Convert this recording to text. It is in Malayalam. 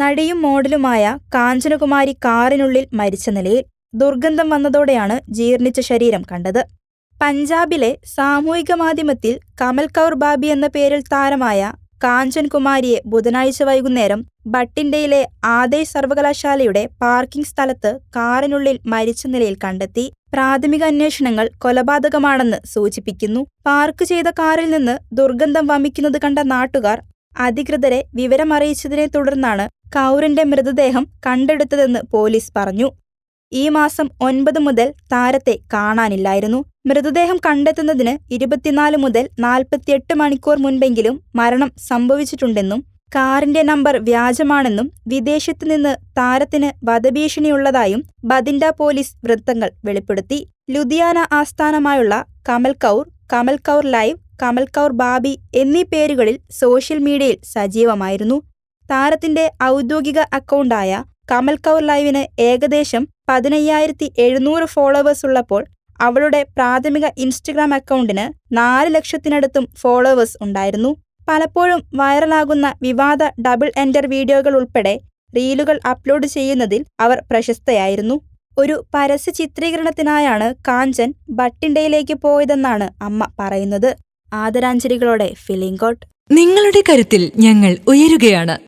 നടിയും മോഡലുമായ കാഞ്ചനകുമാരി കാറിനുള്ളിൽ മരിച്ച നിലയിൽ ദുർഗന്ധം വന്നതോടെയാണ് ജീർണിച്ച ശരീരം കണ്ടത്. പഞ്ചാബിലെ സാമൂഹിക മാധ്യമത്തിൽ കമൽ കൗർ ബാബി എന്ന പേരിൽ താരമായ കാഞ്ചൻ കുമാരിയെ ബുധനാഴ്ച വൈകുന്നേരം ബട്ടിൻഡയിലെ ആദേ സർവകലാശാലയുടെ പാർക്കിംഗ് സ്ഥലത്ത് കാറിനുള്ളിൽ മരിച്ച നിലയിൽ കണ്ടെത്തി. പ്രാഥമിക അന്വേഷണങ്ങൾ കൊലപാതകമാണെന്ന് സൂചിപ്പിക്കുന്നു. പാർക്ക് ചെയ്ത കാറിൽ നിന്ന് ദുർഗന്ധം വമിക്കുന്നത് കണ്ട നാട്ടുകാർ അധികൃതരെ വിവരമറിയിച്ചതിനെ തുടർന്നാണ് കൗറിന്റെ മൃതദേഹം കണ്ടെടുത്തതെന്ന് പോലീസ് പറഞ്ഞു. ഈ മാസം ഒൻപത് മുതൽ താരത്തെ കാണാനില്ലായിരുന്നു. മൃതദേഹം കണ്ടെത്തുന്നതിന് ഇരുപത്തിനാല് മുതൽ നാൽപ്പത്തിയെട്ട് മണിക്കൂർ മുൻപെങ്കിലും മരണം സംഭവിച്ചിട്ടുണ്ടെന്നും കാറിന്റെ നമ്പർ വ്യാജമാണെന്നും വിദേശത്തുനിന്ന് താരത്തിന് വധഭീഷണിയുള്ളതായും ബതിൻഡ പോലീസ് വൃത്തങ്ങൾ വെളിപ്പെടുത്തി. ലുധിയാന ആസ്ഥാനമായുള്ള കമൽ കൗർ കമൽ കൗർ ലൈവ് കമൽ കൗർ ബാബി എന്നീ പേരുകളിൽ സോഷ്യൽ മീഡിയയിൽ സജീവമായിരുന്നു. താരത്തിന്റെ ഔദ്യോഗിക അക്കൗണ്ടായ കമൽ കൗർ ലൈവിന് ഏകദേശം പതിനയ്യായിരത്തി എഴുന്നൂറ് ഫോളോവേഴ്സ് ഉള്ളപ്പോൾ അവളുടെ പ്രാഥമിക ഇൻസ്റ്റഗ്രാം അക്കൗണ്ടിന് നാല് ലക്ഷത്തിനടുത്തും ഫോളോവേഴ്സ് ഉണ്ടായിരുന്നു. പലപ്പോഴും വൈറലാകുന്ന വിവാദ ഡബിൾ എൻഡർ വീഡിയോകൾ ഉൾപ്പെടെ റീലുകൾ അപ്ലോഡ് ചെയ്യുന്നതിൽ അവർ പ്രശസ്തയായിരുന്നു. ഒരു പരസ്യ ചിത്രീകരണത്തിനായാണ് കാഞ്ചൻ ബട്ടിൻഡയിലേക്ക് പോയതെന്നാണ് അമ്മ പറയുന്നത്. ആദരാഞ്ജലികളോടെ ഫിലിംകോട്ട് നിങ്ങളുടെ കരുത്തിൽ ഞങ്ങൾ ഉയരുകയാണ്.